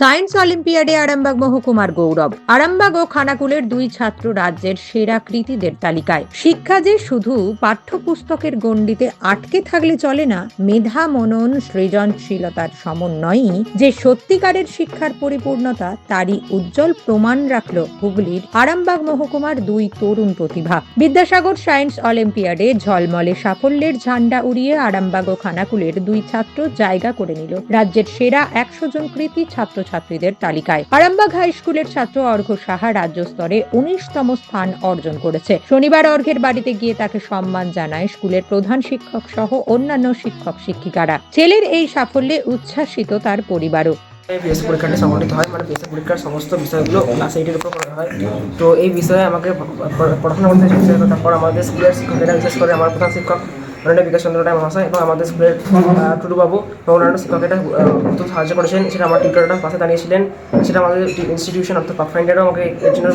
Science অলিম্পিয়াডে Arambagh মহকুমার গৌরব। আরামবাগ ও খানাকুলের দুই ছাত্র রাজ্যের সেরা কৃতিদের তালিকায়। শিক্ষা যে শুধু পাঠ্যপুস্তকের গণ্ডিতে আটকে থাকলে চলে না, মেধা মনন সৃজনশীলতার সমন্বয়ই যে সত্যিকারের শিক্ষার পরিপূর্ণতা, তারই উজ্জ্বল প্রমাণ রাখল হুগলির আরামবাগ মহকুমার দুই তরুণ প্রতিভা। বিদ্যাসাগর সায়েন্স অলিম্পিয়াডে ঝলমলে সাফল্যের ঝান্ডা উড়িয়ে আরামবাগ ও খানাকুলের দুই ছাত্র জায়গা করে নিল। রাজ্যের সেরা একশো জন কৃতী ছাত্রছাত্রীদের তালিকায়। আরামবাগ হাই স্কুলের ছাত্র অর্ঘ সাহা রাজ্য স্তরে উনিশতম স্থান অর্জন করেছে। শনিবার অর্ঘের বাড়িতে গিয়ে তাকে সম্মান জানায় স্কুলের প্রধান শিক্ষক সহ অন্যান্য শিক্ষক শিক্ষিকারা। ছেলের এই সাফল্যে উচ্ছ্বাসিত তার পরিবারও। পিএসসি পরীক্ষাটি সংগঠিত হয় মানে পিএসসি পরীক্ষার সমস্ত বিষয়গুলো ক্লাস এইটের উপর করা হয়। তো এই বিষয়ে আমাকে পড়াশোনা করতে তারপর আমাদের স্কুলের শিক্ষকেরা, বিশেষ করে আমার প্রধান শিক্ষক অনন্য বিকাশ চন্দ্র রায় মহাশয় এবং আমাদের স্কুলের আহ, টুটু বাবু এবং অন্যান্য শিক্ষকেরা আহ, খুব সাহায্য করেছেন। সেটা আমার টিউটারটা পাশে দাঁড়িয়েছিলেন। সেটা আমাদের ইনস্টিটিউশন অর্থাৎ পাকফাইন্ডারও আমাকে এর জন্য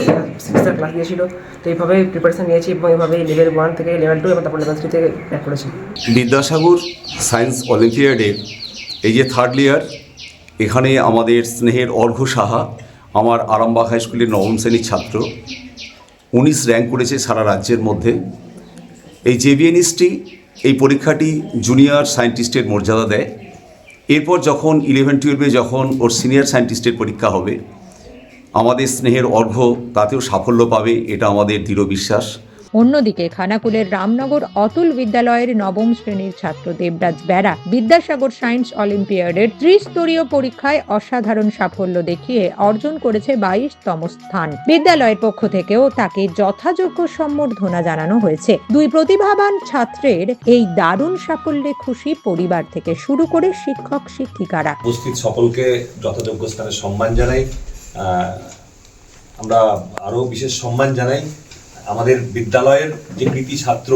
সিক্সের ক্লাস দিয়েছিল। তো এইভাবে প্রিপারেশন নিয়েছি এবং এইভাবে লেভেল ওয়ান থেকে লেভেল টু এবং তারপর লেভেল থ্রি থেকে ব্যাক করেছি। বিদ্যাসাগর সায়েন্স অলিম্পিয়াডের এই যে থার্ড ইয়ার এখানে আমাদের স্নেহের অর্ঘ্য সাহা আমার আরামবাগ হাই স্কুলের নবম শ্রেণির ছাত্র। উনিশ র্যাঙ্ক করেছে সারা রাজ্যের মধ্যে। এই জেবিএনএসটি এই পরীক্ষাটি জুনিয়র সায়েন্টিস্টের মর্যাদা দেয়। এরপর যখন ইলেভেন টুয়েলভে যখন ওর সিনিয়র সায়েন্টিস্টের পরীক্ষা হবে, আমাদের স্নেহের অর্ঘ্য তাতেও সাফল্য পাবে, এটা আমাদের দৃঢ় বিশ্বাস। অন্যদিকে খানাকুলের রামনগর অতুল বিদ্যালয়ের নবম শ্রেণির ছাত্র দেবরাজ বেরা বিদ্যাসাগর সায়েন্স অলিম্পিয়াডের ত্রিস্তরীয় পরীক্ষায় অসাধারণ সাফল্য দেখিয়ে অর্জন করেছে বাইশতম স্থান। বিদ্যালয়ের পক্ষ থেকেও তাকে যথাযোগ্য সম্বর্ধনা জানানো হয়েছে। দুই প্রতিভাবান ছাত্রের এই দারুণ সাফল্যে খুশি পরিবার থেকে শুরু করে শিক্ষক, শিক্ষিকারা। উপস্থিত সকলকে যথাযোগ্য স্থানে সম্মান জানাই। আমরা আরও বিশেষ সম্মান জানাই। আমাদের বিদ্যালয়ের যে কৃতি ছাত্র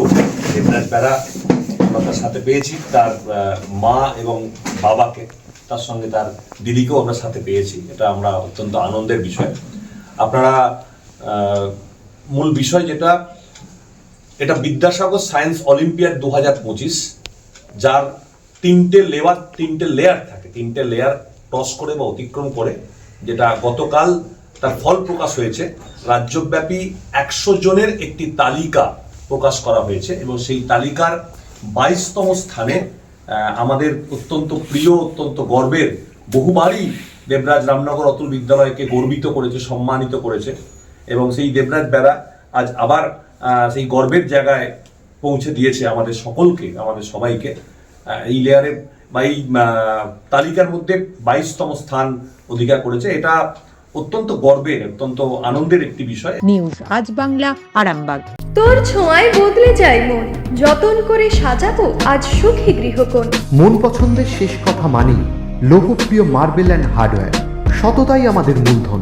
দেবরাজ বেড়া আমরা তার সাথে পেয়েছি। তার মা এবং বাবাকে তার সঙ্গে তার দিদিকেও আমরা সাথে পেয়েছি। এটা আমরা অত্যন্ত আনন্দের বিষয়। আপনারা মূল বিষয় যেটা, এটা বিদ্যাসাগর সায়েন্স অলিম্পিয়াড দু হাজার পঁচিশ, যার তিনটে লেয়ার তিনটে লেয়ার থাকে। তিনটে লেয়ার ক্রস করে বা অতিক্রম করে, যেটা গতকাল তার ফল প্রকাশ হয়েছে। রাজ্যব্যাপী একশো জনের একটি তালিকা প্রকাশ করা হয়েছে এবং সেই তালিকার বাইশতম স্থানে আমাদের অত্যন্ত প্রিয়, অত্যন্ত গর্বের, বহুবারই দেবরাজ রামনগর অতুল বিদ্যালয়কে গর্বিত করেছে, সম্মানিত করেছে এবং সেই দেবরাজ বেড়া আজ আবার সেই গর্বের জায়গায় পৌঁছে দিয়েছে আমাদের সকলকে, আমাদের সবাইকে। এই লেয়ারে বা এই তালিকার মধ্যে বাইশতম স্থান অধিকার করেছে। এটা অত্যন্ত গর্বের অত্যন্ত আনন্দের একটি বিষয়। নিউজ আজ বাংলা আরামবাগ। তোর ছোঁয়ায় বদলে যায় মন। যতন করে সাজাবো আজ সুখী গৃহকোণ। মন পছন্দের শেষ কথা মানি লোকপ্রিয় মার্বেল অ্যান্ড হার্ডওয়্যার। সততাই আমাদের মূলধন।